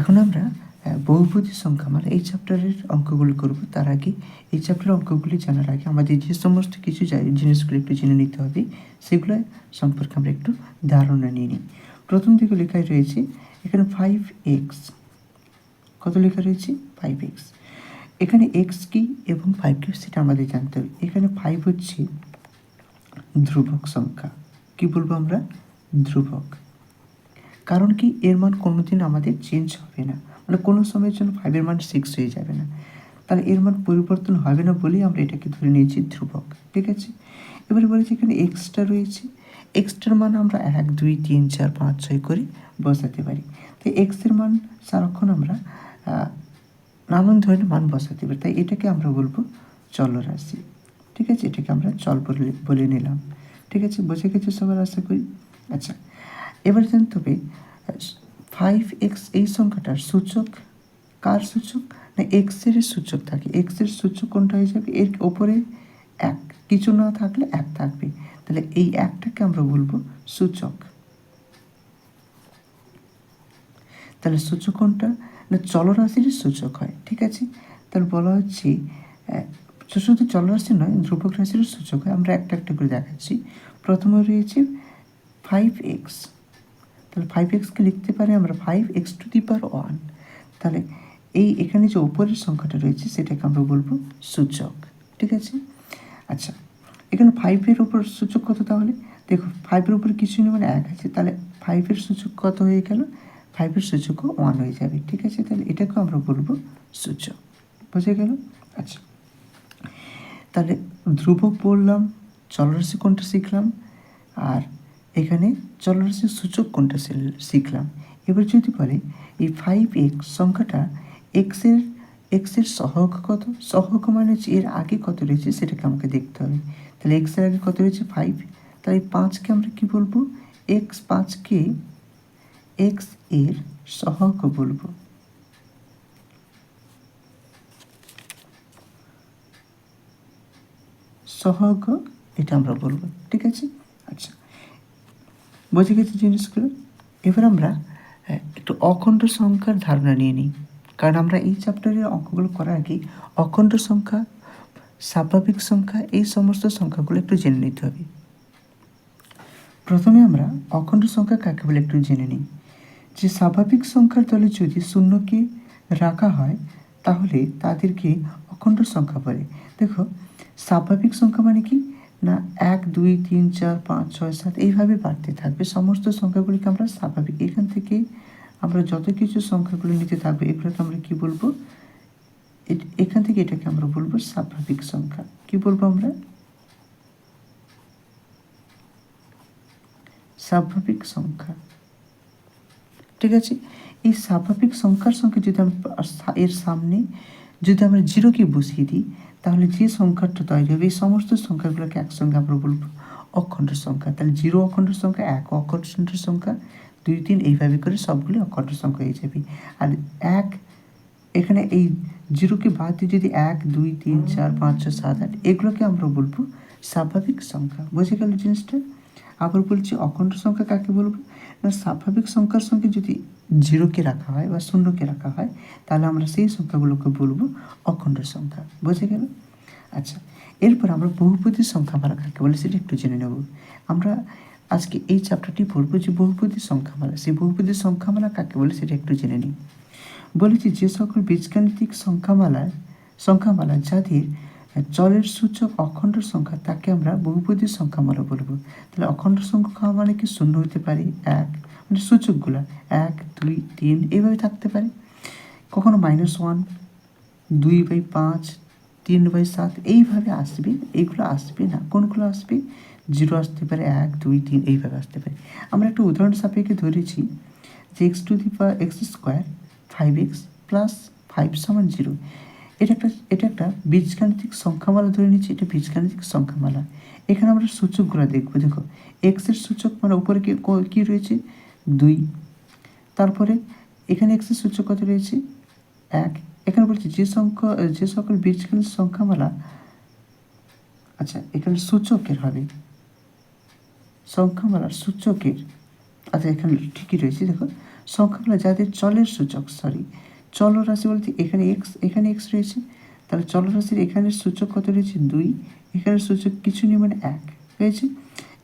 এখন আমরা বহুপদী সংখ্যা মানে এই চ্যাপ্টারের অঙ্কগুলো করব। তার আগে এই চ্যাপ্টারের অঙ্কগুলি জানার আগে আমাদের যে সমস্ত কিছু জিনিসগুলো একটু জেনে নিতে হবে, সেগুলো সম্পর্কে আমরা একটু ধারণা নিয়ে নিই। প্রথম দিকে লেখায় রয়েছে, এখানে ফাইভ এক্স কত লেখা রয়েছে? ফাইভ এক্স এখানে এক্স কি এবং ফাইভ কি সেটা আমাদের জানতে হবে। এখানে ফাইভ হচ্ছে ধ্রুবক সংখ্যা। কি বলব আমরা? ধ্রুবক। কারণ কি? এর মান কোনো দিন আমাদের চেঞ্জ হবে না। মানে কোনো সময়ের জন্য ফাইভের মান সিক্স হয়ে যাবে না। তাহলে এর মান পরিবর্তন হবে না বলেই আমরা এটাকে ধরে নিয়েছি ধ্রুবক, ঠিক আছে? এবারে বলেছি এখানে এক্সট্রা রয়েছে। এক্সট্রার মান আমরা এক, দুই, তিন, চার, পাঁচ, ছয় করে বসাতে পারি। তো এক্সের মান সারাক্ষণ আমরা নানান ধরনের মান বসাতে পারি। তাই এটাকে আমরা বলব চলরাশি। ঠিক আছে? এটাকে আমরা চল বলে বলে নিলাম। ঠিক আছে? বুঝে গেছে সবার আশা করি? আচ্ছা। এবার জানতে হবে ফাইভ এক্স এই সংখ্যাটার সূচক, কার সূচক? না এক্সের সূচক থাকে। এক্সের সূচক কোনটা হয়ে যাবে? এর ওপরে এক। কিছু না থাকলে এক থাকবে। তাহলে এই একটাকে আমরা বলব সূচক। তাহলে সূচক কোনটা? না, চলরাশির সূচক হয়। ঠিক আছে? তাহলে বলা হচ্ছে শুধু চলরাশি নয়, ধ্রুবক রাশির সূচক হয়। আমরা একটা একটা করে দেখাচ্ছি। প্রথমে রয়েছে ফাইভ এক্স তাহলে ফাইভ এক্সকে লিখতে পারি আমরা five X to the power one তাহলে এই এখানে যে উপরের সংখ্যাটা রয়েছে, সেটাকে আমরা বলব সূচক, ঠিক আছে? আচ্ছা এখানে ফাইভের উপর সূচক কত তাহলে? দেখো ফাইভের উপর কিছু নেই মানে এক আছে, তাহলে ফাইভের সূচক কত হয়ে গেল? ফাইভের সূচকও ওয়ান হয়ে যাবে, ঠিক আছে? তাহলে এটাকেও আমরা বলব সূচক, বুঝে গেল? আচ্ছা তাহলে ধ্রুবক বললাম, চলরাশি কোনটা শিখলাম? আর এখানে চলরাশির সূচক কোনটা শিখলাম। এবার যদি বলে, এই ফাইভ এক্স সংখ্যাটা এক্সের এক্সের সহগ কত? সহগ মানে হচ্ছে এর আগে কত রয়েছে সেটাকে আমাকে দেখতে হবে। তাহলে এক্সের আগে কত রয়েছে? ফাইভ তাহলে পাঁচকে আমরা কি বলব? এক্স পাঁচকে এক্সের সহগ বলব। সহগ এটা আমরা বলব। ঠিক আছে? আচ্ছা। বুঝে গেছে জিনিসগুলো? এবার আমরা একটু অখণ্ড সংখ্যার ধারণা নিয়ে নিই। কারণ আমরা এই চ্যাপ্টারের অঙ্কগুলো করার আগে অখণ্ড সংখ্যা, স্বাভাবিক সংখ্যা, এই সমস্ত সংখ্যাগুলো একটু জেনে নিতে হবে। প্রথমে আমরা অখণ্ড সংখ্যা কাকে বলে একটু জেনে নিই। যে স্বাভাবিক সংখ্যার দলে যদি শূন্যকে রাখা হয়, তাহলে তাদেরকে অখণ্ড সংখ্যা বলে। দেখো, স্বাভাবিক সংখ্যা মানে কি? না, এক, দুই, তিন, চার, পাঁচ, ছয়, সাত, এইভাবে বাড়তে থাকবে। সমস্ত সংখ্যাগুলিকে আমরা স্বাভাবিক। এখান থেকে আমরা যত কিছু সংখ্যাগুলো নিতে থাকবে, এগুলোকে আমরা কি বলব? এখান থেকে এটাকে আমরা বলব স্বাভাবিক সংখ্যা। কি বলব আমরা? স্বাভাবিক সংখ্যা। ঠিক আছে? এই স্বাভাবিক সংখ্যার সঙ্গে যদি আমরা এর সামনে যদি আমরা জিরোকে বসিয়ে দিই তাহলে যে সংখ্যাটা তৈরি হবে, এই সমস্ত সংখ্যাগুলোকে একসঙ্গে আমরা বলব অখণ্ড সংখ্যা। তাহলে জিরো অখণ্ড সংখ্যা, এক অখণ্ড সংখ্যা, দুই, তিন, এইভাবে করে সবগুলি অখণ্ড সংখ্যা হয়ে যাবে। আর এক, এখানে এই জিরোকে বাদ দিয়ে যদি এক, দুই, তিন, চার, পাঁচ, ছয়, সাত, আট, এগুলোকে আমরা বলব স্বাভাবিক সংখ্যা। বুঝে গেল জিনিসটা? আবার বলছি অখণ্ড সংখ্যা কাকে বলব? স্বাভাবিক সংখ্যার সঙ্গে যদি জিরোকে রাখা হয় বা শূন্যকে রাখা হয়, তাহলে আমরা সেই সংখ্যাগুলোকে বলব অখণ্ড সংখ্যা। বুঝে গেল? আচ্ছা এরপর আমরা বহুপদী সংখ্যামালা কাকে বলে সেটা একটু জেনে নেব। আমরা আজকে এই চ্যাপ্টারটি পড়ব যে বহুপদী সংখ্যামালা সেই বহুপদী সংখ্যামালা কাকে বলে সেটা একটু জেনে নিই। বলেছি যে সকল বীজগাণিতিক সংখ্যামালায় সংখ্যামালা যাদের চলের সূচক অখণ্ড সংখ্যা, তাকে আমরা বহুপদী সংখ্যামালা বলব। তাহলে অখণ্ড সংখ্যা মানে কি? শূন্য হতে পারে এক মানে সূচকগুলো এক, দুই, তিন এইভাবে থাকতে পারে। কখনো মাইনাস ওয়ান দুই বাই পাঁচ, তিন বাই সাত, এইভাবে আসবে এইগুলো আসবে না। কোনগুলো আসবে? জিরো আসতে পারে এক, দুই, তিন, এইভাবে আসতে পারে। আমরা একটা উদাহরণ সাপেক্ষে ধরেছি যে X to the power X square five X plus five সমান জিরো এটা একটা এটা একটা বীজগাণিতিক সংখ্যামালা ধরে নিচ্ছি, এটা বীজগাণিতিক সংখ্যামালা। এখানে আমরা সূচকগুলো দেখব, দেখো। এক্সের সূচক মানে উপরে কি, ক- রয়েছে? দুই। তারপরে এখানে এক্সের সূচক কত রয়েছে? এক। এখানে বলছি যে সংখ্যা, যে সকল বীজগাণিত সংখ্যামালা আচ্ছা এখানে সূচকের হবে। সংখ্যামালার সূচকের আচ্ছা এখানে ঠিকই রয়েছে, দেখো। সংখ্যাগুলো যাদের চলের সূচক সরি চলরাশি বলতে এখানে এক্স এখানে এক্স রয়েছে। তাহলে চলরাশির এখানের সূচক কত রয়েছে? দুই। এখানের সূচক কিছু নেই মানে এক। রয়েছে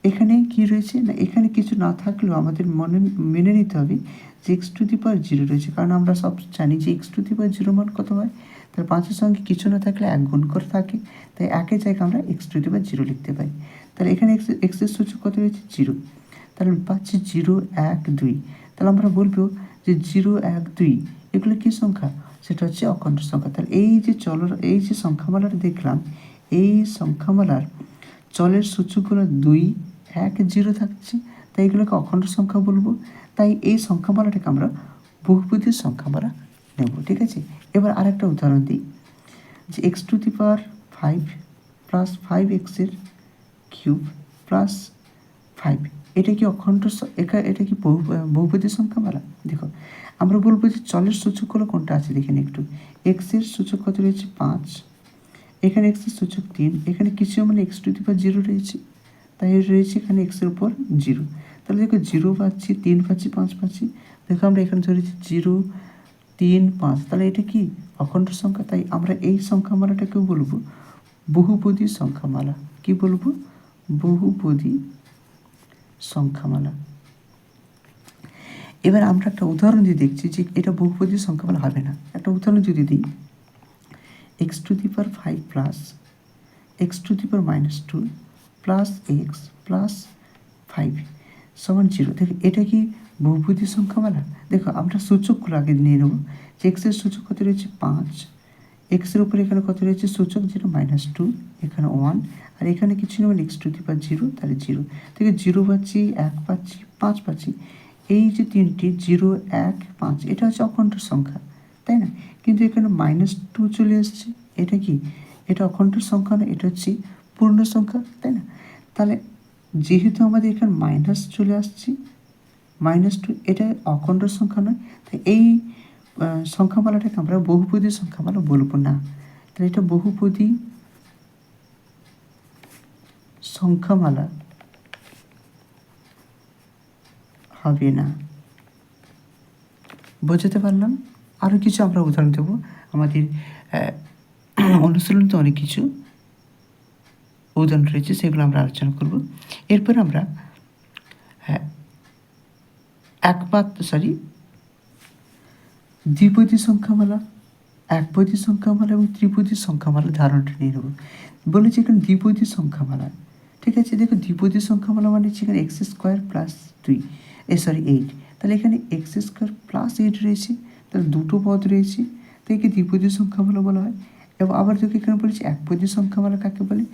এখানে কি রয়েছে? না, এখানে কিছু না থাকলেও আমাদের মনে, মেনে নিতে হবে যে X to the power zero রয়েছে। কারণ আমরা সব জানি যে X to the power zero মান কত হয়? তার পাঁচের সঙ্গে কিছু না থাকলে এক গুণ করে থাকে। তাই একের জায়গায় আমরা X to the power zero লিখতে পারি। তাহলে এখানে এক্স এক্সের সূচক কত রয়েছে? জিরো তাহলে পাচ্ছি জিরো এক, দুই। তাহলে আমরা বলব যে জিরো এক, দুই এগুলো কী সংখ্যা? সেটা হচ্ছে অখণ্ড সংখ্যা। তাহলে এই যে চল এই যে সংখ্যামালাটা দেখলাম, এই সংখ্যামালার চলের সূচকগুলো দুই, এক, জিরো থাকছে। তাই এগুলোকে অখণ্ড সংখ্যা বলব। তাই এই সংখ্যামালাটাকে আমরা বহুপদীর সংখ্যামালা নেব, ঠিক আছে? এবার আরেকটা উদাহরণ দিই। যে X to the power five plus five এক্সের কিউব প্লাস ফাইভ এটা কি অখণ্ড এটা কি বহু সংখ্যামালা? দেখো আমরা বলব যে চলের সূচকগুলো কোনটা আছে? দেখেন একটু। এক্সের সূচক কত রয়েছে? পাঁচ। এখানে এক্সের সূচক তিন। এখানে কিছু মানে এক্স টু দি জিরো রয়েছে। তাই রয়েছে এখানে এক্সের উপর জিরো। তাহলে দেখো জিরো পাচ্ছি, তিন পাচ্ছি, পাঁচ পাচ্ছি। দেখো আমরা এখানে ধরেছি জিরো, তিন, পাঁচ। তাহলে এটা কি? অখণ্ড সংখ্যা। তাই আমরা এই সংখ্যামালাটাকেও বলব বহুপদী সংখ্যামালা। কি বলব? বহুপদী সংখ্যামালা। এবার আমরা একটা উদাহরণ দিয়ে দেখছি যে এটা বহুপদী সংখ্যামালা হবে না। একটা উদাহরণ যদি দিই X to the power five plus X to the power minus two plus X plus five সমান জিরো দেখো, এটা কি বহুপদী সংখ্যামালা দেখো, আমরা সূচকগুলো আগে নিয়ে নেব। যে এক্সের সূচক কত রয়েছে? পাঁচ। এক্সের উপরে এখানে কত রয়েছে? সূচক যেটা মাইনাস টু এখানে ওয়ান আর এখানে কিছু নেবেন X to the power zero তাহলে জিরো থেকে জিরো পাচ্ছি, এক পাচ্ছি, পাঁচ পাচ্ছি। এই যে তিনটি, জিরো, এক, পাঁচ, এটা হচ্ছে অখণ্ড সংখ্যা, তাই না? কিন্তু এখানে মাইনাস টু চলে এসছে। এটা কি? এটা অখণ্ড সংখ্যা না, এটা হচ্ছে পূর্ণ সংখ্যা, তাই না? তাহলে যেহেতু আমাদের এখানে মাইনাস চলে আসছে মাইনাস টু এটা অখণ্ড সংখ্যা নয়, তাই এই সংখ্যামালাটাকে আমরা বহুপদী সংখ্যামালা বলব না। তাহলে এটা বহুপদী সংখ্যামালা। হবে না। বোঝাতে পারলাম? আরও কিছু আমরা উদাহরণ দেবো। আমাদের অনুশীলন তো অনেক কিছু উদাহরণ রয়েছে, সেগুলো আমরা আলোচনা করব। এরপর আমরা একপাত সরি দ্বিপদী সংখ্যামালা, একপদী সংখ্যামালা এবং ত্রিপদী সংখ্যামালা ধারণাটা নিয়ে নেব। বলেছি এখানে দ্বিপদী সংখ্যামালা। ঠিক আছে দেখো দ্বিপদী সংখ্যামালা মানে হচ্ছে এখানে এক্স স্কোয়ার প্লাস দুই এ সরি এইট তাহলে এখানে এক্স স্কোয়ার প্লাস এইট রয়েছে, তাহলে দুটো পদ রয়েছে, তো একে দ্বিপদী সংখ্যামালা বলা হয়। এবং আবার দেখো এখানে বলেছি একপদী সংখ্যামালা কাকে বলে?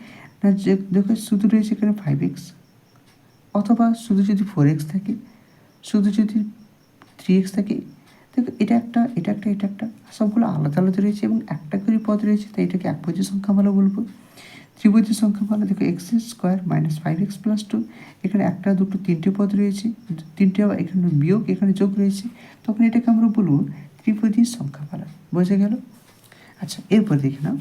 না, যে দেখো শুধু রয়েছে এখানে ফাইভ এক্স অথবা শুধু যদি ফোর এক্স থাকে, শুধু যদি থ্রি এক্স থাকে, দেখো এটা একটা এটা একটা এটা একটা, সবগুলো আলাদা আলাদা রয়েছে এবং একটা করে পদ রয়েছে, তাই এটাকে একপদী সংখ্যামালা বলব। ত্রিপদী সংখ্যামালা দেখো X square minus five X plus two এখানে একটা দুটো তিনটে পদ রয়েছে তিনটে আবার এখানে বিয়োগ এখানে যোগ রয়েছে। তখন এটাকে আমরা বলব ত্রিপদী সংখ্যামালা বোঝা গেল? আচ্ছা এরপর দেখে নাও।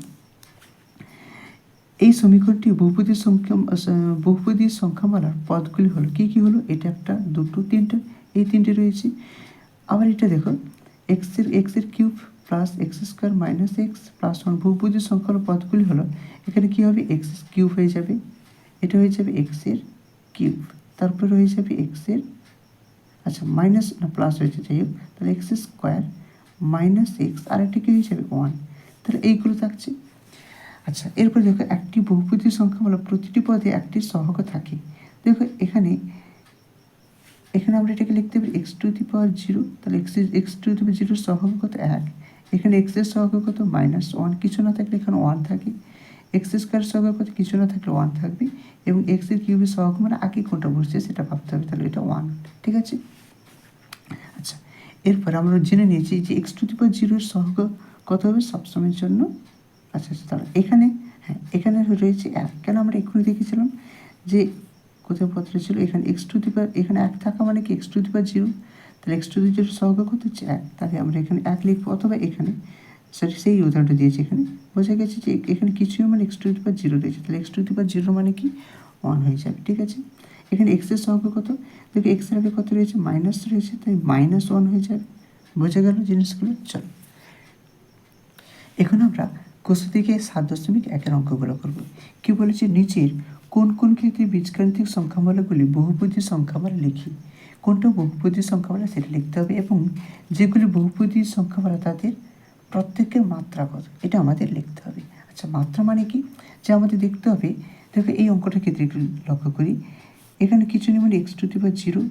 এই সমীকরণটি বহুপদীর সংখ্যা আহ, বহুপদী সংখ্যামালার পদগুলি হলো কি কি হলো? এটা একটা দুটো তিনটে এই তিনটে রয়েছে। আবার এটা দেখো এক্সের এক্সের cube plus X square minus X plus one বহুপদী সংখ্যার পদগুলি হলো, এখানে কি হবে? এক্স কিউব হয়ে যাবে। এটা হয়ে যাবে এক্সের কিউব তারপরে হয়ে যাবে এক্সের আচ্ছা মাইনাস না প্লাস হয়েছে, যাই হোক, তাহলে এক্স স্কোয়ার মাইনাস এক্স আর একটা কি হয়ে যাবে? ওয়ান তাহলে এইগুলো থাকছে। আচ্ছা এরপর দেখো, একটি বহুপদী সংখ্যা হলো প্রতিটি পদে একটি সহগ থাকে। দেখো, এখানে এখানে আমরা এটাকে লিখতে পারি X to the power zero তাহলে X X to the power জিরোর সহগ কত? এক। এখানে এক্সের সহগ কত মাইনাস ওয়ান কিছু না থাকলে এখানে ওয়ান থাকে। এক্স স্কোয়ার সহগ কত কিছু না থাকলে ওয়ান থাকবে। এবং এক্সের কিউবের সহগ মানে আগে কোনটা বসছে সেটা ভাবতে হবে, তাহলে এটা ওয়ান ঠিক আছে? আচ্ছা এরপর আমরা জেনে নিয়েছি যে এক্স টু দি পাওয়ার জিরোর সহগ কত হবে সবসময়ের জন্য। আচ্ছা আচ্ছা তাহলে এখানে হ্যাঁ এখানে রয়েছে এক। কেন আমরা এক্ষুনি দেখেছিলাম যে কোথায় পত্র ছিল? এখানে এক্স টু দি পাওয়ার এখানে এক থাকা মানে কি? X to the power zero তাহলে এক্স টু দি জিরো সহগ কত হচ্ছে? এক। তাহলে আমরা এখানে এক লিখব অথবা এখানে। সরি সেই উদাহরণটা দিয়েছি এখানে। বোঝা গেছে যে এখানে কিছুই মানে X to the power zero রয়েছে। তাহলে X to the power zero মানে কি? ওয়ান হয়ে যাবে। ঠিক আছে? এখানে এক্সের সহগ কত? দেখো এক্সের আগে কত রয়েছে? মাইনাস রয়েছে। তাই মাইনাস ওয়ান হয়ে যাবে। বোঝা গেল জিনিসগুলো? চল। এখন আমরা কোষ থেকে সাত দশমিক একের অঙ্কগুলো করব। কি বলেছে? নিচের কোন কোন ক্ষেত্রে বীজগাণিতিক সংখ্যামালাগুলি বহুপদী সংখ্যামালা লিখি? কোনটা বহুপদী সংখ্যামালা সেটা লিখতে হবে এবং যেগুলি বহুপদী সংখ্যামালা তাদের প্রত্যেকের মাত্রা কত এটা আমাদের লিখতে হবে। আচ্ছা মাত্রা মানে কি? যে আমাদের দেখতে হবে, দেখো এই অঙ্কটার ক্ষেত্রে একটু লক্ষ্য করি। এখানে কিছু নেই মানে X to the power zero,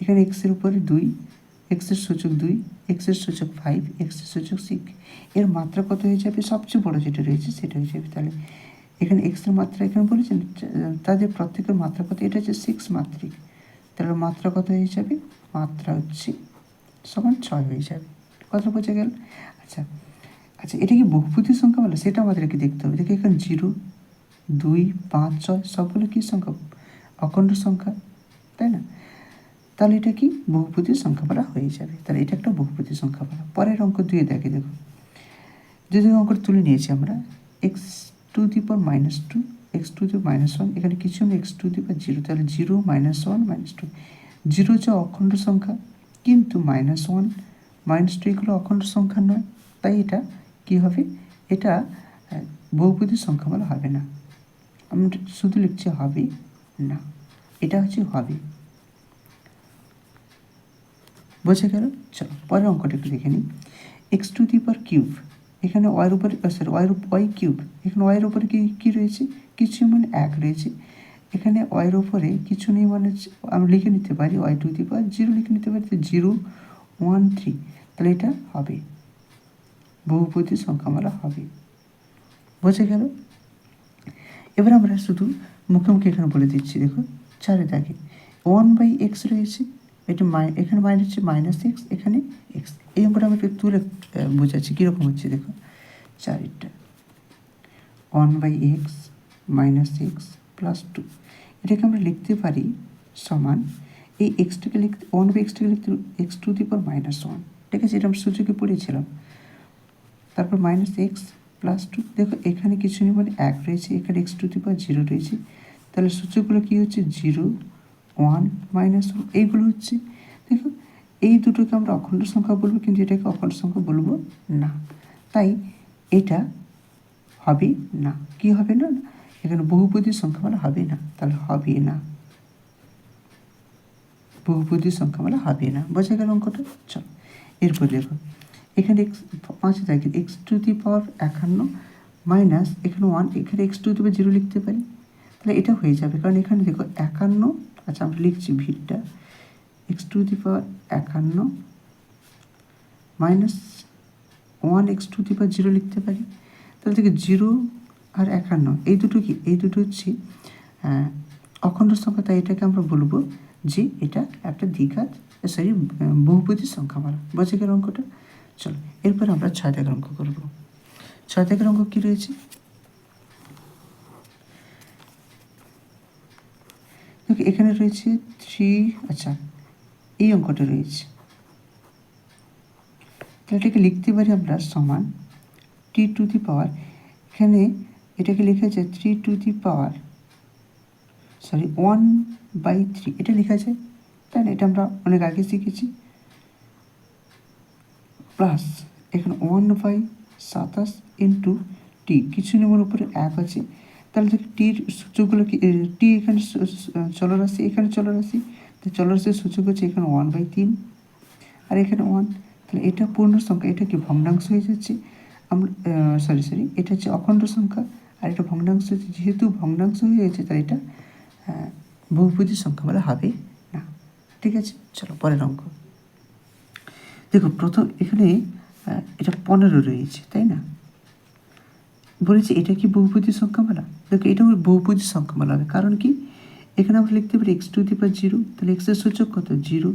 এখানে এক্সের উপরে দুই এক্সের সূচক দুই এক্সের সূচক ফাইভ এক্সের সূচক সিক্স এর মাত্রা কত হয়ে যাবে? সবচেয়ে বড় যেটা রয়েছে সেটা হয়ে যাবে। তাহলে এখানে এক্সের মাত্রা এখানে বলেছেন, তাদের প্রত্যেকের মাত্রা কত? এটা হচ্ছে সিক্স মাত্রিক। তাহলে মাত্রা কত হয়ে যাবে? মাত্রা হচ্ছে সমান ছয় হয়ে যাবে। কথা বোঝা গেল? আচ্ছা আচ্ছা এটা কি বহুপতি সংখ্যা বলে? সেটা আমাদেরকে দেখতে হবে। দেখি এখানে জিরো, দুই, পাঁচ, ছয়, সবগুলো কী সংখ্যা? অখণ্ড সংখ্যা, তাই না? তাহলে এটা কি? বহুপতি সংখ্যা বলা হয়ে যাবে। তাহলে এটা একটা বহুপতি সংখ্যা বলা। পরের অঙ্ক দুয়ে দেখে দেখো। যদি অঙ্কটা তুলে নিয়েছি আমরা। X to the power minus two X to the minus one এখানে কিছু নেই X to the power zero তাহলে zero minus one minus two zero হচ্ছে অখণ্ড সংখ্যা, কিন্তু মাইনাস ওয়ান মাইনাস টু এগুলো অখণ্ড সংখ্যা নয়। তাই এটা কি হবে? এটা বহুপদী সংখ্যা বলা হবে না। আমরা শুধু লিখছি হবে না। এটা হচ্ছে হবে। বোঝা গেল? চলো, পরের অঙ্কটা একটু দেখে নিই। X to the power cube এখানে ওয়ার উপরে সরি ওয়ার ওয়াই কিউব এখানে ওয়াইয়ের উপরে কি, কী রয়েছে? কিছু মানে এক রয়েছে। এখানে ওয়ের ওপরে কিছু নেই মানে আমরা লিখে নিতে পারি Y to the power zero লিখে নিতে পারি তো জিরো ওয়ান থ্রি তাহলে এটা হবে। বহুপতি সংখ্যামালা হবে। বোঝা গেল? এবার আমরা শুধু মুখে মুখে এখানে বলে দিচ্ছি দেখো চারে দাগে ওয়ান বাই এক্স রয়েছে, এটা মাই এখানে মাইনাস হচ্ছে মাইনাস এক্স এখানে এক্স এই অঙ্কটা আমি একটু তুলে বোঝাচ্ছি, কীরকম হচ্ছে দেখো চারিটা one by X minus X plus two এটাকে আমরা লিখতে পারি সমান এই এক্সটাকে লিখতে ওয়ান বাই এক্সটাকে লিখতে x to the power minus one ঠিক আছে, এটা আমরা সূচকে পড়েছিলাম। তারপর মাইনাস এক্স প্লাস টু দেখো এখানে কিছু নেই মানে এক রয়েছে, এখানে X to the power zero রয়েছে। তাহলে সূচকগুলো কী হচ্ছে? জিরো ওয়ান মাইনাস ওয়ান এইগুলো হচ্ছে। দেখো, এই দুটোকে আমরা অখণ্ড সংখ্যা বলব, কিন্তু এটাকে অখণ্ড সংখ্যা বলব না। তাই এটা হবে না। কি হবে না? এখানে বহুপদী সংখ্যা বলা হবে না। তাহলে হবে না। বহুপদী সংখ্যা বলা হবে না। বোঝা গেল অঙ্কটা? চল, এরপর দেখো। এখানে এক্স পাঁচে থাকে এক্স টু দি পাওয়ার একান্ন মাইনাস এখানে ওয়ান এখানে X to the power zero লিখতে পারি। তাহলে এটা হয়ে যাবে, কারণ এখানে দেখো একান্ন আচ্ছা আমরা লিখছি ভিড়টা। এক্স টু দি পাওয়ার একান্ন minus one X to the power zero লিখতে পারি। তাহলে দেখো জিরো আর একান্ন। এই দুটো কি? এই দুটো হচ্ছে অখণ্ড সংখ্যা, তাই এটাকে আমরা বলব যে এটা একটা দ্বিঘাত সরি বহুপদী সংখ্যা বলা। বোঝা গেল অঙ্কটা? চলো, এরপর আমরা ছয় দাগের অঙ্ক করব। ছয় দাগের অঙ্ক কী রয়েছে? এখানে রয়েছে থ্রি আচ্ছা এই অঙ্কটা রয়েছে। তাহলে এটাকে লিখতে পারি আমরা সমান টি টু দি পাওয়ার। এখানে এটাকে লেখা আছে three to the power sorry one by three এটা লেখা আছে তাই না এটা আমরা অনেক আগে শিখেছি। প্লাস এখানে ওয়ান বাই সাতাশ ইন্টু টি কিছু নিয়মের উপরে এক আছে। তাহলে দেখি টির সূচকগুলো কি টি এখানে চলরাশি এখানে চলরাশি তো চলরাশির সূচক হচ্ছে এখানে ওয়ান বাই তিন। আর এখানে ওয়ান তাহলে এটা পূর্ণ সংখ্যা, এটা কি ভগ্নাংশ হয়ে যাচ্ছে? আমরা সরি সরি এটা হচ্ছে অখণ্ড সংখ্যা। আর এটা ভগ্নাংশ যেহেতু ভগ্নাংশ হয়ে গেছে তাই এটা বহুপদী সংখ্যা বলা হবে না। ঠিক আছে? চলো, পরের অঙ্ক। দেখো, প্রথম এখানে এটা পনেরো রয়েছে, তাই না? বলেছি, এটা কি বহুপদী সংখ্যামালা দেখো, এটা বহুপদী সংখ্যামালা হবে। কারণ কি? এখানে আমরা লিখতে পারি এক্স টু দি জিরো তাহলে এক্সের সূচক কত? জিরো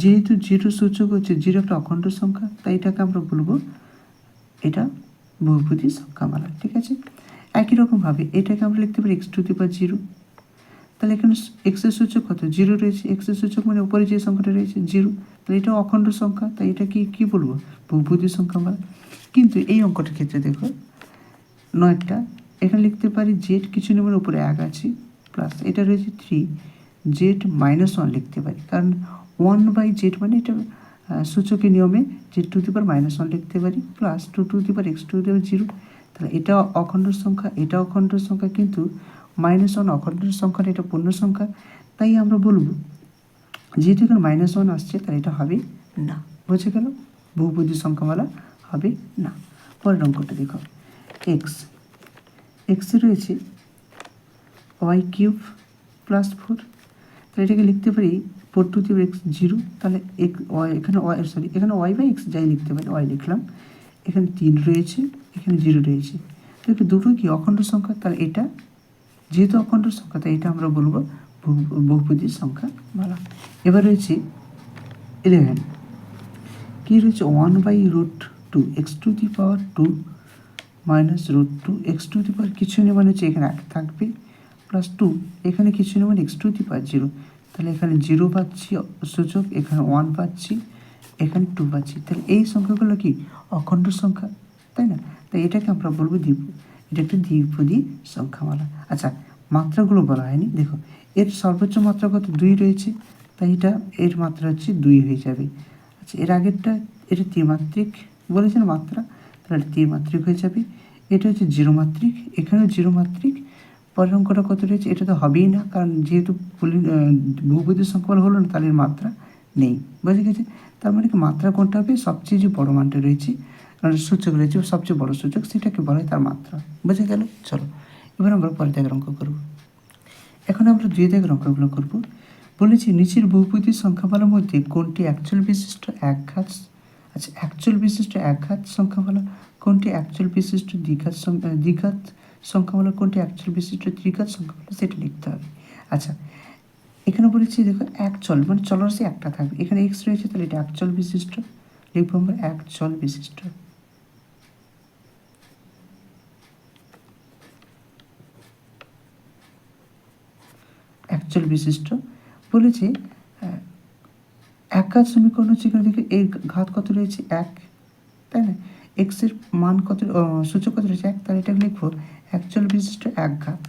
যেহেতু জিরো সূচক হচ্ছে জিরো একটা অখণ্ড সংখ্যা, তাই এটাকে আমরা বলব, এটা বহুপদী সংখ্যামালা ঠিক আছে? একই রকমভাবে এটাকে আমরা লিখতে পারি X to the power zero তাহলে এখানে এক্সের সূচক কত? জিরো রয়েছে। এক্সের সূচক মানে উপরে যে সংখ্যাটা রয়েছে জিরো তাহলে এটা অখণ্ড সংখ্যা, তাই এটা কি, কী বলব? বহুপদী সংখ্যামালা কিন্তু এই অঙ্কটার ক্ষেত্রে দেখো, নয়টা। এখানে লিখতে পারি জেড কিছু নেমের উপরে এক আছে প্লাস এটা রয়েছে থ্রি জেড মাইনাস ওয়ান লিখতে পারি। কারণ ওয়ান বাই জেড মানে এটা সূচকের নিয়মে Z to the power minus one লিখতে পারি plus two to the power X to the zero তাহলে এটা অখণ্ড সংখ্যা, এটা অখণ্ড সংখ্যা কিন্তু মাইনাস ওয়ান অখণ্ড সংখ্যা এটা পূর্ণ সংখ্যা। তাই আমরা বলব, যেহেতু এখানে মাইনাস ওয়ান আসছে, তাহলে এটা হবে না। বুঝে গেল? বহুপদী সংখ্যামালা হবে না। পরের অঙ্কটা দেখো। এক্স এক্সে রয়েছে ওয়াই কিউব প্লাস ফোর তাহলে এটাকে লিখতে পারি four to three X zero তাহলে এখানে ওয়াই সরি এখানে ওয়াই বাই এক্স যাই লিখতে পারি ওয়াই লিখলাম। এখানে তিন রয়েছে। এখানে জিরো রয়েছে। দেখো দুটো কি অখণ্ড সংখ্যা? তাহলে এটা যেহেতু অখণ্ড সংখ্যা, তাই এটা আমরা বলব বহু- বহুপদী সংখ্যা বলা। এবার রয়েছে ইলেভেন কী রয়েছে? One by root two X to the power two minus root two X to the power কিছু নেই মানে হচ্ছে এখানে এক থাকবে প্লাস টু এখানে কিছু নেই মানে X to the power zero তাহলে এখানে জিরো পাচ্ছি, সূচক, এখানে ওয়ান পাচ্ছি, এখানে টু পাচ্ছি। তাহলে এই সংখ্যাগুলো কি? অখণ্ড সংখ্যা। তাই না? তাই এটাকে আমরা বলব দ্বীপ। এটা একটা দ্বিপদী সংখ্যামালা। আচ্ছা মাত্রাগুলো বলা হয়নি। দেখো, এর সর্বোচ্চ মাত্রা কত? দুই রয়েছে। তাই এটা, এর মাত্রা হচ্ছে দুই হয়ে যাবে। আচ্ছা এর আগেরটা, এটা ত্রিমাত্রিক বলেছেন মাত্রা। তাহলে ত্রিমাত্রিক হয়ে যাবে। এটা হচ্ছে জিরো মাত্রিক এখানেও জিরো মাত্রিক পরের অঙ্কটা কত রয়েছে? এটা তো হবেই না, কারণ যেহেতু বহুপদী সংখ্যা হলো না, তাহলে মাত্রা নেই। বুঝে গেছে? তার মানে কি, মাত্রা কোনটা হবে? সবচেয়ে যে বড় মানটা রয়েছে সূচক রয়েছে, সবচেয়ে বড় সূচক সেটাকে বলা হয় তার মাত্রা। বুঝে গেল? চলো, এবার আমরা পরের দাগের অঙ্ক করব। এখন আমরা দুই দাগের অঙ্কগুলো করব। বলেছি নিচের বহুপদী সংখ্যামালার মধ্যে কোনটি অ্যাকচুয়াল বিশিষ্ট একঘাত আচ্ছা অ্যাকচুয়াল বিশিষ্ট একঘাত সংখ্যামালা, কোনটি অ্যাকচুয়াল বিশিষ্ট দ্বিঘাত সংখ্যা দ্বিঘাত সংখ্যামালা, কোনটি অ্যাকচুয়াল বিশিষ্ট ত্রিঘাত সংখ্যামালা, সেটা লিখতে হবে। আচ্ছা এখানে বলেছি দেখো এক চল মানে চলরাশি একটা থাকবে। এখানে এক্স রয়েছে, তাহলে এটা এক বিশিষ্ট। লিখব আমরা এক চল বিশিষ্ট। একচল বিশিষ্ট। বলেছে এক ঘাত সমীকরণ হচ্ছে এখানে দেখে এর ঘাত কত রয়েছে? এক। তাই না? এক্সের মান কত সূচক কত রয়েছে? এক। তাহলে এটা লিখব, একচল বিশিষ্ট এক ঘাত।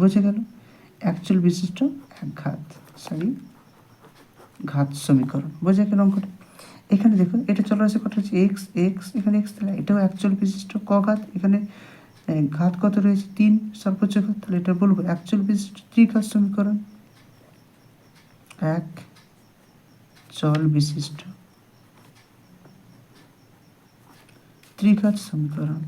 বুঝে গেল? একচল বিশিষ্ট এক ঘাত। সরি ঘাত সমীকরণ। বোঝা গেল অঙ্কটা? এখানে দেখো, এটা চলে আসে কত হচ্ছে এক্স এক্স এখানে এক্স তাহলে এটাও একচল বিশিষ্ট ক ঘাত। এখানে ঘাত কত রয়েছে? তিন। সর্বোচ্চ ঘাত, তাহলে এটা বলব। একচল বিশিষ্ট ত্রিঘাত সমীকরণ। এক। চল বিশিষ্ট। ত্রিঘাত সমীকরণ।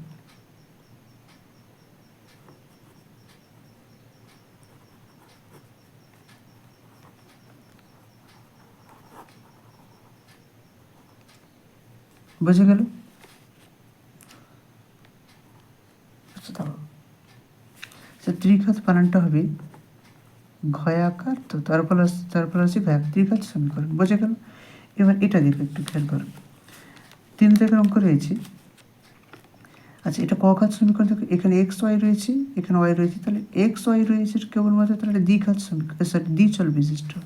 বুঝে গেল আচ্ছা দাঁড়াও আচ্ছা ত্রিঘাত বানানটা হবে ঘয়াকার তো তারপর আস- তারপর আছে ঘয়াক, ত্রিঘাত সমীকরণ বোঝা গেল? এবার এটা দেখো, একটু খেয়াল করো। তিন থেকে অঙ্ক রয়েছে। আচ্ছা এটা কঘাত সমীকরণ দেখো এখানে এক্স ওয়াই রয়েছে, এখানে ওয়াই রয়েছে, তাহলে এক্স ওয়াই রয়েছে কেবলমাত্র, তাহলে দ্বিঘাত সমীকরণ সরি দ্বিচল বিশিষ্ট।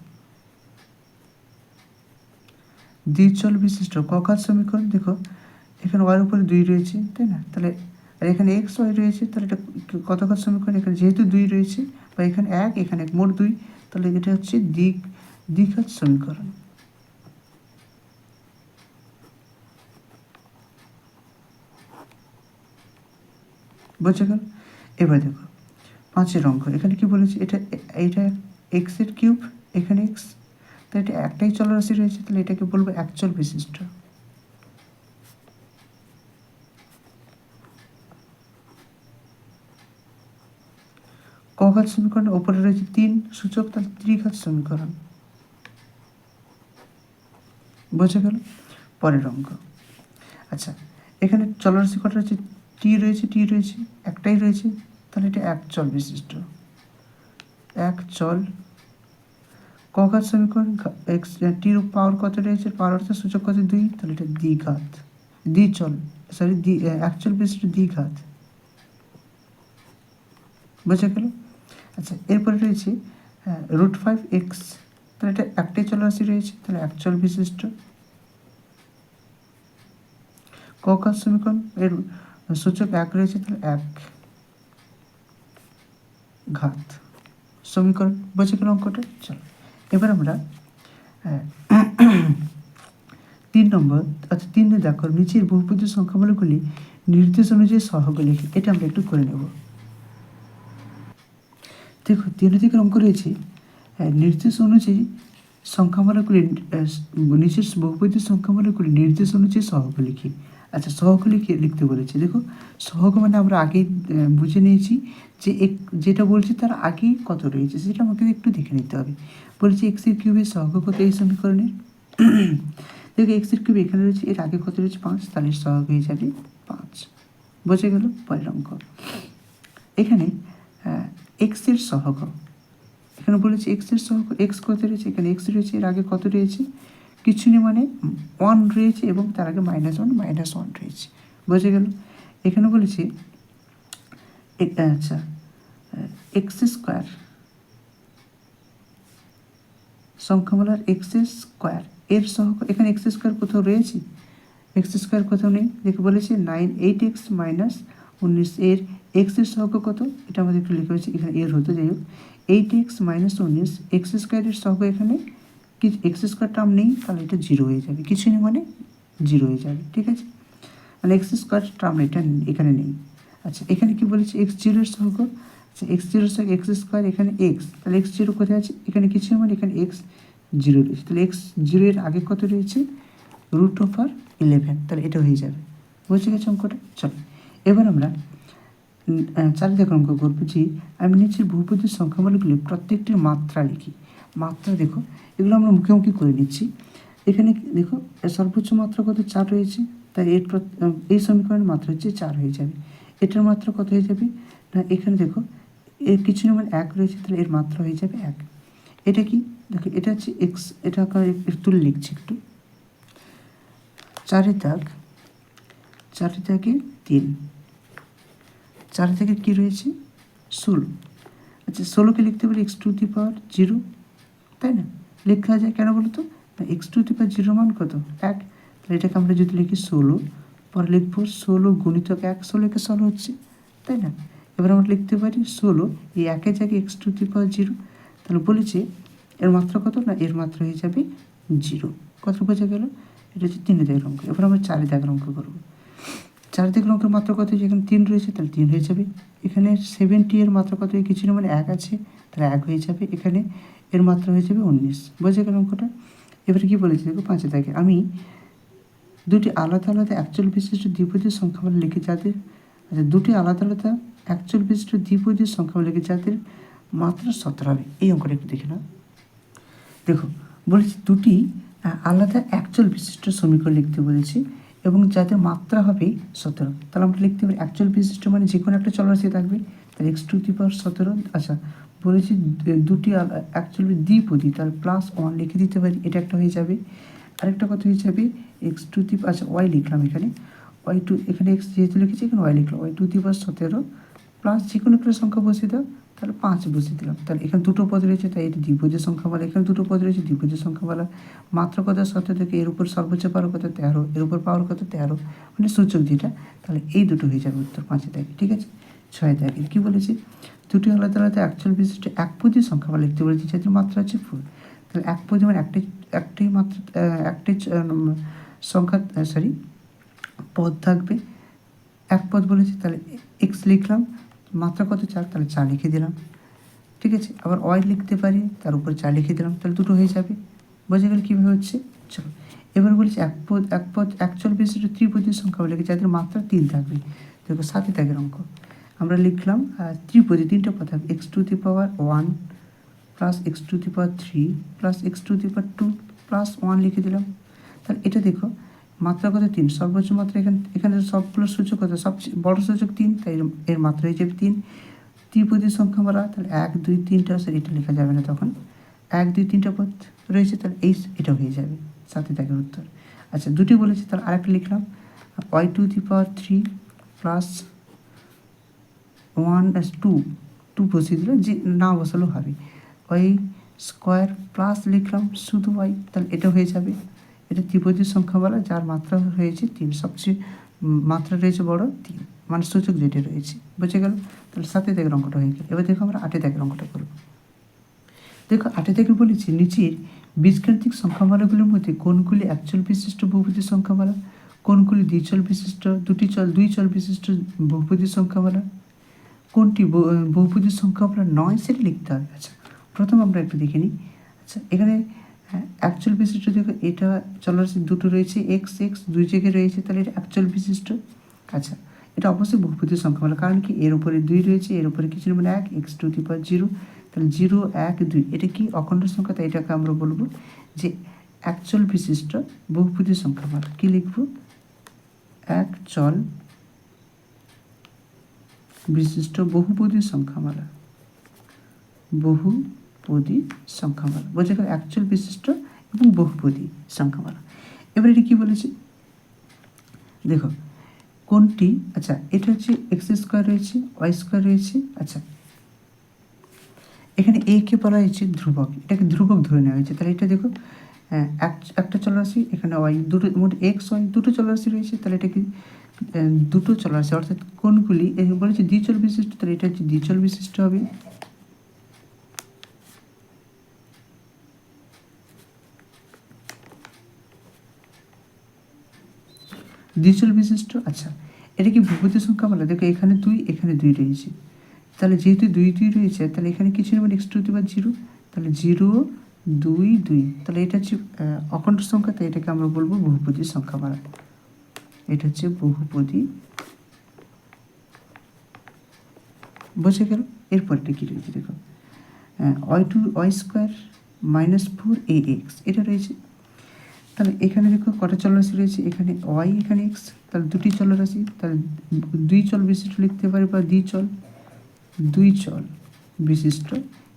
দ্বিচল বিশিষ্ট কঘাত সমীকরণ, দেখো, এখানে ওয়ার উপরে দুই রয়েছে, তাই না? তাহলে আর এখানে এক্স ওয়াই রয়েছে, তাহলে এটা কত ঘাত সমীকরণ? এখানে যেহেতু দুই রয়েছে, বা এখানে এক এখানে এক, মোট দুই, তাহলে এটা হচ্ছে দিক, দ্বিঘাত সমীকরণ। বুঝে গেল? এবার দেখো, পাঁচের অঙ্ক, এখানে কি বলেছে? এটা এইটা এক্সের কিউব, এখানে এক্স তাহলে এটা একটাই চলরাশি রয়েছে, তাহলে এটাকে বলব অ্যাকচুয়াল বিশিষ্ট কঘাত সমীকরণ ওপরে রয়েছে তিন সূচক তাহলে ত্রিঘাত সমীকরণ বোঝা গেল? পরের অঙ্ক। আচ্ছা এখানে চলরাশি কটা রয়েছে? টি রয়েছে টি রয়েছে, একটাই রয়েছে। তাহলে এটা এক চল বিশিষ্ট। এক চল। কঘাত সমীকরণ এক্স টির পাওয়ার কত রয়েছে? পাওয়ার অর্থাৎ সূচক কত? দুই। তাহলে এটা দ্বিঘাত। দ্বিচল সরি দ্বি একচল বিশিষ্ট দ্বিঘাত। বোঝা গেল? আচ্ছা এরপরে রয়েছে রুট ফাইভ এক্স তাহলে এটা একটাই চলরাশি রয়েছে, তাহলে একচল বিশিষ্ট। ককার সমীকরণ, এর সূচক এক রয়েছে, তাহলে এক ঘাত। সমীকরণ বোঝা গেল অঙ্কটা, চলো। এবার আমরা তিন নম্বর অর্থাৎ তিন দেখো, নিচের বহুপদী সংখ্যাগুলোগুলি নির্দেশ অনুযায়ী সহগ লিখি, এটা আমরা একটু করে নেব। দেখো তিন রয়েছে আহ, নির্দেশ অনুযায়ী সংখ্যামালাগুলি নিচের বহুপদী সংখ্যামালাগুলি নির্দেশ অনুযায়ী সহগ লিখি। আচ্ছা সহগ লিখে লিখতে বলেছে। দেখো সহগ মানে আমরা আগেই বুঝে নিয়েছি যে এক যেটা বলছে তার আগেই কত রয়েছে সেটা আমাকে একটু দেখে নিতে হবে। বলেছে এক্সের কিউবের সহগ কত এই সমীকরণের? দেখো এক্সের কিউব এখানে রয়েছে এর আগে কত রয়েছে? পাঁচ তাহলে সহগ হয়ে যাবে পাঁচ। বোঝা গেল? পরের অঙ্ক। এখানে এক্সের সহগ। এখানে বলেছে এক্সের সহগ এক্স কত রয়েছে? এখানে এক্স রয়েছে, এর আগে কত রয়েছে? কিছু নেই মানে ওয়ান রয়েছে এবং তার আগে মাইনাস ওয়ান মাইনাস ওয়ান রয়েছে। বোঝা গেল? এখানে বলেছে আচ্ছা এক্স স্কোয়ার সংখ্যামালার এক্স স্কোয়ার এর সহগ, এখানে এক্স স্কোয়ার কোথাও রয়েছে? এক্স স্কোয়ার কোথাও নেই। দেখে বলেছে নাইন এইট এক্স মাইনাস উনিশ, এর এক্সের সহগ কত? এটা আমাদের একটু লিখে হয়েছে, এখানে এর হতো, যাই হোক। এইট এক্স মাইনাস উনিশ এক্স স্কোয়ারের সহগ এখানে। কি এক্স স্কোয়ার টার্ম নেই, তাহলে এটা জিরো হয়ে যাবে। কিছু নেই মানে জিরো হয়ে যাবে, ঠিক আছে? মানে এক্স স্কোয়ার টার্ম এটা এখানে নেই। আচ্ছা এখানে কি বলেছে? এক্স জিরোর সহগ। আচ্ছা এক্স জিরোর সহগ এক্স স্কোয়ার এখানে এক্স তাহলে এক্স জিরো কোথায় আছে? এখানে কিছু মানে এখানে এক্স জিরো রয়েছে। তাহলে এক্স জিরো এর আগে কত রয়েছে? রুট ওভার ইলেভেন তাহলে এটা হয়ে যাবে। বুঝে গেছে অঙ্কটা? চলো। এবার আমরা চার অঙ্ক করব যে আমি নিচের বহুপদীর সংখ্যামালাগুলি প্রত্যেকটির মাত্রা লিখি। মাত্রা দেখো, এগুলো আমরা মুখোমুখি করে নিচ্ছি। এখানে দেখো সর্বোচ্চ মাত্রা কত? চার রয়েছে তাই এর এই সমীকরণের মাত্রা হচ্ছে চার হয়ে যাবে। এটার মাত্রা কত হয়ে যাবে? না, এখানে দেখো, এর কিছু না মানে এক রয়েছে, তাহলে এর মাত্রা হয়ে যাবে এক। এটা কি? দেখো, এটা হচ্ছে এক্স এটা একটু লিখছি একটু। চারের দাগ, চারের দাগে তিন। চার থেকে কি রয়েছে? ষোলো। আচ্ছা ষোলোকে লিখতে পারি X to the power zero, তাই না? লেখা যায় কেন বলো তো? X to the power zero মান কত? এক। তাহলে এটাকে আমরা যদি লিখি ষোলো, পরে লিখব ষোলো গুণিতক এক, ষোলোকে ষোলো হচ্ছে, তাই না? এবার আমরা লিখতে পারি ষোলো, এই একের জায়গায় X to the power zero. তাহলে বলেছে এর মাত্রা কত? না, এর মাত্রা হয়ে যাবে জিরো। কত বোঝা গেল? এটা হচ্ছে তিন দাগের অঙ্ক এবার আমরা চারি দাগের অঙ্ক করব। চার দিকের অঙ্কের মাত্রা কত এখানে তিন রয়েছে, তাহলে তিন হয়ে যাবে। এখানে সেভেন্টি এর মাত্রা কত কিছু না মানে এক আছে, তাহলে এক হয়ে যাবে। এখানে এর মাত্রা হয়ে যাবে উনিশ। বোঝা গেল অঙ্কটা? এবারে কী বলেছে? দেখো, পাঁচে দাগে আমি দুটি আলাদা আলাদা অ্যাকচুয়াল বিশিষ্ট দ্বিপদী সংখ্যামালা লিখে যাদের। আচ্ছা দুটি আলাদা আলাদা অ্যাকচুয়াল বিশিষ্ট দ্বিপদী সংখ্যামালা লিখে যাদের মাত্রা সতেরো হবে। এই অঙ্কটা একটু দেখে নাও। দেখো, বলেছি দুটি আলাদা অ্যাকচুয়াল বিশিষ্ট সমীকরণ লিখতে বলেছি। এবং যাদের মাত্রা হবে সতেরো। তাহলে আমরা লিখতে পারি অ্যাকচুয়াল বিশিষ্ট মানে যে কোনো একটা চলরাশি থাকবে। তাহলে এক্স টু দি পাওয়ার সতেরো আচ্ছা বলেছি দুটি অ্যাকচুয়ালি দ্বিপদী, তাহলে প্লাস ওয়ান লিখে দিতে পারি, এটা একটা হয়ে যাবে। আরেকটা কথা হয়ে যাবে এক্স টু দি আচ্ছা ওয়াই লিখলাম এখানে। ওয়াই টু এখানে এক্স যেহেতু লিখেছি, এখানে ওয়াই লিখলাম। ওয়াই টু দি পাওয়ার সতেরো প্লাস যে কোনো একটা সংখ্যা বসিয়ে দাও তাহলে পাঁচ বসিয়ে দিলাম। তাহলে এখানে দুটো পদ রয়েছে তাই এটি দ্বিপদী সংখ্যা বলা। এখানে দুটো পদ রয়েছে দ্বিপদী সংখ্যা বলা। মাত্র কত? সতেরো থেকে এর উপর সর্বোচ্চ পাওয়ার কত? তেরো। এর উপর পাওয়ার কত? তেরো। মানে সূচক যেটা তাহলে এই দুটো হয়ে যাবে উত্তর পাঁচে দেখে ঠিক আছে? ছয় দেখে কি বলেছি? দুটি আলাদা আলাদা অ্যাকচুয়াল বিশিষ্ট এক পদী সংখ্যা বলা। লিখতে বলেছি যাদের মাত্রা আছে ফুল তাহলে এক পদী মানে একটাই একটাই মাত্রা আহ, একটাই সংখ্যা সরি পদ থাকবে। এক পদ বলেছি তাহলে এক্স লিখলাম। মাত্রা কত চার তাহলে চার লিখে দিলাম। ঠিক আছে, আবার ওয়াই লিখতে পারি, তার উপর চার লিখে দিলাম, তাহলে দুটো হয়ে যাবে। বোঝা গেল কীভাবে হচ্ছে? চলো, এবার বলেছি এক পদ এক পদ অ্যাকচুয়াল বিশিষ্ট ত্রিপদী সংখ্যা বলে যাদের মাত্রা তিন থাকবে। দেখো, সাথে থাকের অঙ্ক। আমরা লিখলাম ত্রিপদী তিনটা পদ থাকবে X to the power one plus X to the power three plus X to the power two plus one লিখে দিলাম। তাহলে এটা দেখো মাত্রা কত তিন, সর্বোচ্চ মাত্রা এখানে এখানে সবগুলো সূচক কত সবচেয়ে বড় সূচক তিন, তাই এর- মাত্রা হয়ে যাবে তিন। ত্রিপদী সংখ্যা বলা, তাহলে এক, দুই তিনটা স্যার এটা লেখা যাবে না তখন। এক, দুই, তিনটা পদ রয়েছে, তাহলে এই, এটা হয়ে যাবে। সাথে থাকে উত্তর। আচ্ছা দুটি বলেছে, তাহলে আরেকটা লিখলাম। Y to the power three plus one two two বসিয়ে দিলে যে না বসালেও হবে। ওয়াই স্কোয়ার প্লাস লিখলাম শুধু ওয়াই, তাহলে এটা হয়ে যাবে। এটা ত্রিপদী সংখ্যা বলা, যার মাত্রা হয়েছে তিন। সবচেয়ে মাত্রা রয়েছে বড় তিন। মানে সূচক যেটা রয়েছে। বুঝে গেল? তাহলে সাথে থেকে অঙ্কটা হয়ে গেল। এবার দেখো আমরা আটে থেকে অঙ্কটা করব। দেখো, আটে থেকে বলেছি, নিচের বীজগাণিতিক সংখ্যামালাগুলির মধ্যে কোনগুলি একচল বিশিষ্ট বহুপদী সংখ্যামালা, কোনগুলি দ্বিচল বিশিষ্ট, দুটি চল, দুই চল বিশিষ্ট বহুপদী সংখ্যামালা, কোনটি বহু- বহুপদী সংখ্যামালা নয় সেটা লিখতে হবে। আচ্ছা প্রথম আমরা একটু দেখে নিই। আচ্ছা এখানে অ্যাকচুয়াল বিশিষ্ট দেখো, এটা চলরাশি দুটো রয়েছে এক্স এক্স দুই জায়গায় রয়েছে, তাহলে এটা অ্যাকচুয়াল বিশিষ্ট আচ্ছা এটা অবশ্যই বহুপদী সংখ্যা বলে, কারণ কি এর উপরে দুই রয়েছে, এর উপরে কিছু মানে এক X to the power zero তাহলে জিরো এক, দুই, এটা কি অখণ্ড সংখ্যা? তাই এটাকে আমরা বলব যে অ্যাকচুয়াল বিশিষ্ট বহুপদী সংখ্যা বলা। কী লিখব? এক চল বিশিষ্ট বহুপদী সংখ্যামালা বহুপদী সংখ্যামালা বোঝা গেল অ্যাকচুয়াল বিশিষ্ট এবং বহুপদী সংখ্যামালা এবার এটা কী বলেছে? দেখো, কোনটি? আচ্ছা এটা হচ্ছে এক্স স্কোয়ার রয়েছে ওয়াই স্কোয়ার রয়েছে আচ্ছা। এখানে এ কে বলা হয়েছে ধ্রুবক। এটাকে ধ্রুবক ধরে নেওয়া হয়েছে। তাহলে এটা দেখো এক- একটা চলরাশি, এখানে ওয়াই দুটো, মোট এক্স ওয়াই দুটো চলরাশি রয়েছে, তাহলে এটা কি দুটো চলরাশি, অর্থাৎ কোনগুলি? বলেছে দ্বিচল বিশিষ্ট, তাহলে এটা হচ্ছে দ্বিচল বিশিষ্ট হবে। দ্বিচল বিশিষ্ট আচ্ছা এটা কি ভূপতি সংখ্যা বলে? দেখো, এখানে দুই এখানে দুই রয়েছে। তাহলে যেহেতু দুই দুই রয়েছে, তাহলে এখানে কিছু নেবেন X to the power zero তাহলে জিরো, দুই দুই। তাহলে এটা হচ্ছে অখণ্ড সংখ্যা, তাই এটাকে আমরা বলব বহুপদী সংখ্যা বলা এটা হচ্ছে বহুপদী। বোঝা গেল? এরপরটা কী রয়েছে? দেখো Y to Y square minus four A X এটা রয়েছে। তাহলে এখানে দেখো কটা চলরাশি রয়েছে, এখানে ওয়াই এখানে এক্স তাহলে দুটি চলরাশি তাহলে দুই চল বিশিষ্ট লিখতে পারি বা দ্বি চল, দুই চল বিশিষ্ট,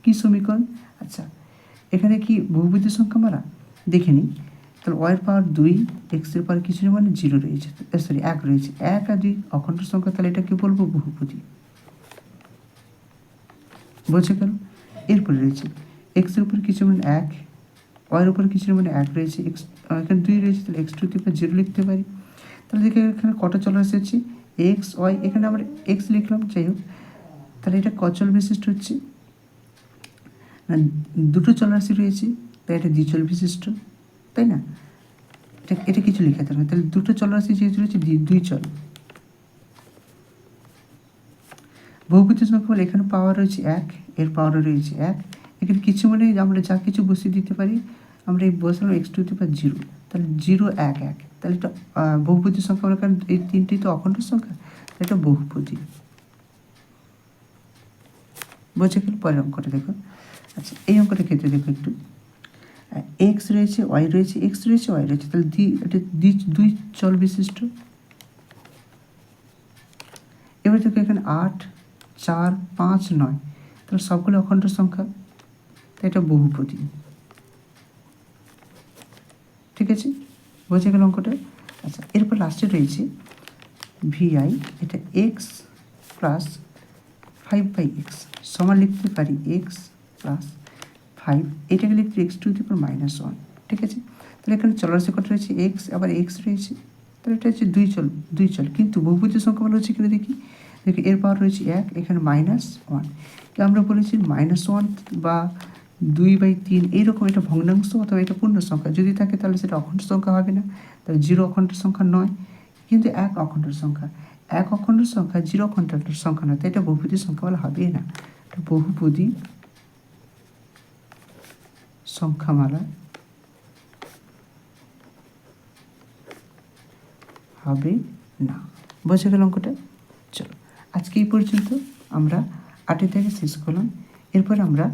কি সমীকরণ? আচ্ছা এখানে কি বহুপদী সংখ্যা মারা? দেখে নিই, তাহলে ওয়াইয়ের পাওয়ার দুই এক্সের পাওয়ার কিছু নেই মানে জিরো রয়েছে সরি এক রয়েছে, এক আর দুই অখণ্ড সংখ্যা, তাহলে এটাকে বলব বহুপদী। বোঝা গেল? এরপরে রয়েছে এক্সের উপর কিছু মানে এক ওয়াইয়ের উপর কিছু মানে এক রয়েছে? এক্স এখানে দুই রয়েছে, তাহলে X to the power zero লিখতে পারি। তাহলে দেখে এখানে কটা চলে এসেছে? এক্স ওয়াই এখানে আমরা এক্স লিখলাম, যাই হোক। তাহলে এটা কচল বিশিষ্ট হচ্ছে? না, দুটো চলরাশি রয়েছে, তাই এটা দ্বিচল বিশিষ্ট, তাই না? এটা এটা কিছু লেখাতে হবে না। তাহলে দুটো চলরাশি যেহেতু রয়েছে দুই চল। বহুপতি সংখ্যা এখানে পাওয়ার রয়েছে এক, এর পাওয়ারও রয়েছে এক। এখানে কিছু মানে আমরা যা কিছু বসিয়ে দিতে পারি, আমরা এই বসালাম এক্স টু পার জিরো তাহলে জিরো এক এক। তাহলে এটা বহুপতি সংখ্যা বলে কারণ এই তিনটি তো অখণ্ড সংখ্যা, তাহলে এটা বহুপতি বোঝা গেল পরের অঙ্কটা দেখো আচ্ছা এই অঙ্কটা ক্ষেত্রে দেখো একটু। এক্স রয়েছে ওয়াই রয়েছে এক্স রয়েছে ওয়াই রয়েছে। তাহলে দি, এটা দ্বি দুই চল বিশিষ্ট। এবার দেখো এখানে আট, চার, পাঁচ, নয়। তাহলে সবগুলো অখণ্ড সংখ্যা। এটা বহুপদী ঠিক আছে? বোঝা গেল অঙ্কটা? আচ্ছা এরপর লাস্টে রয়েছে ভিআই এটা x plus five by x সমান লিখতে পারি এক্স প্লাস ফাইভ এটাকে লিখতে x to the power minus one ঠিক আছে? তাহলে এখানে চলরাশি কত রয়েছে? এক্স আবার এক্স রয়েছে। তাহলে এটা হচ্ছে দুই চল দুই চল। কিন্তু বহুপতি সংখ্যা বলা হচ্ছে কিনা দেখি? দেখি, এর পাওয়ার রয়েছে এক, এখানে মাইনাস ওয়ান আমরা বলেছি মাইনাস ওয়ান বা দুই বাই তিন, এইরকম এটা ভগ্নাংশ অথবা এটা পূর্ণ সংখ্যা। যদি থাকে তাহলে সেটা অখণ্ড সংখ্যা হবে না। তাহলে জিরো অখণ্ড সংখ্যা নয়, কিন্তু এক অখণ্ড সংখ্যা। এক অখণ্ড সংখ্যা জিরো অখণ্ড সংখ্যা নয় তাই এটা বহুপদী সংখ্যা বলা হবে না। এটা বহুপদী সংখ্যামালা হবে না। বোঝা গেল অঙ্কটা? চলো, আজকে এই পর্যন্ত আমরা আটে থেকে শেষ করলাম। এরপর আমরা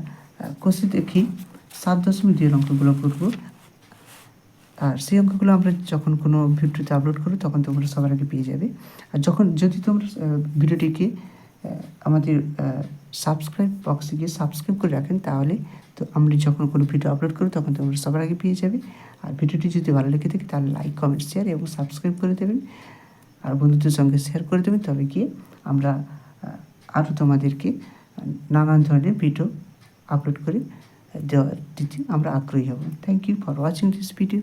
কোষে দেখি, সাত দশমিক দুই অঙ্কগুলো করব। আর সেই অঙ্কগুলো আমরা যখন কোনো ভিডিওতে আপলোড করব তখন তোমরা সবার আগে পেয়ে যাবে। আর যখন, যদি তোমরা ভিডিওটিকে আমাদের সাবস্ক্রাইব বক্সে গিয়ে সাবস্ক্রাইব করে রাখেন, তাহলে তো আমরা যখন কোনো ভিডিও আপলোড করব তখন তোমরা সবার আগে পেয়ে যাবে। আর ভিডিওটি যদি ভালো লেগে থাকে, তাহলে লাইক কমেন্ট শেয়ার এবং সাবস্ক্রাইব করে দেবেন। আর বন্ধুদের সঙ্গে শেয়ার করে দেবেন। তবে গিয়ে আমরা আরও তোমাদেরকে নানান ধরনের ভিডিও আপলোড করে। দেওয়ার দিতে আমরা আগ্রহী হব। Thank you for watching this video